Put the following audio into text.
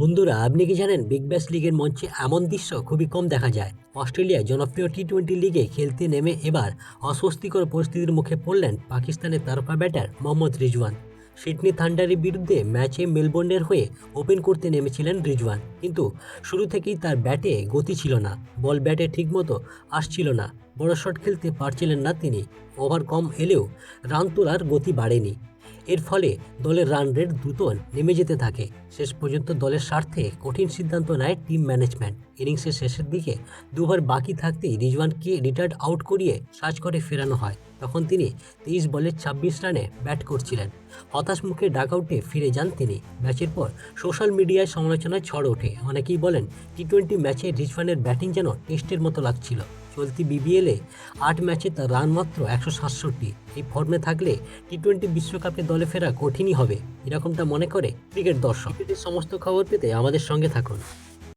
বন্ধুরা, আপনি কি জানেন বিগ ব্যাশ লিগের মঞ্চে এমন দৃশ্য খুবই কম দেখা যায়? অস্ট্রেলিয়ায় জনপ্রিয় টি টোয়েন্টি লিগে খেলতে নেমে এবার অস্বস্তিকর পরিস্থিতির মুখে পড়লেন পাকিস্তানের তারকা ব্যাটার মোহাম্মদ রিজওয়ান। সিডনি থান্ডারের বিরুদ্ধে ম্যাচে মেলবোর্নের হয়ে ওপেন করতে নেমেছিলেন রিজওয়ান। কিন্তু শুরু থেকেই তার ব্যাটে গতি ছিল না, বল ব্যাটে ঠিকমতো আসছিল না, বড় শট খেলতে পারছিলেন না তিনি। ওভার কম এলেও রান তোলার গতি বাড়েনি। এর ফলে দলের রান রেট দ্রুত নেমে যেতে থাকে। শেষ পর্যন্ত দলের স্বার্থে কঠিন সিদ্ধান্ত নেয় টিম ম্যানেজমেন্ট ইনিংসের শেষের দিকে দুবার বাকি থাকতেই রিজওয়ানকে রিটায়ার্ড আউট করিয়ে সাজ করে ফেরানো হয়। তখন তিনি তেইশ বলে ছাব্বিশ রানে ব্যাট করছিলেন। হতাশ মুখে ডাকআউটে ফিরে যান তিনি। ম্যাচের পর সোশ্যাল মিডিয়ায় সমালোচনায় ছড় ওঠে। অনেকেই বলেন টি টোয়েন্টি ম্যাচে রিজওয়ানের ব্যাটিং যেন টেস্টের মতো লাগছিল। চলতি বিবিএলে আট ম্যাচে তার রান মাত্র একশো সাতষট্টি। এই ফর্মে থাকলে টি টোয়েন্টি বিশ্বকাপে দলে ফেরা কঠিনই হবে, এরকমটা মনে করে ক্রিকেট দর্শক। সমস্ত খবর পেতে আমাদের সঙ্গে থাকুন।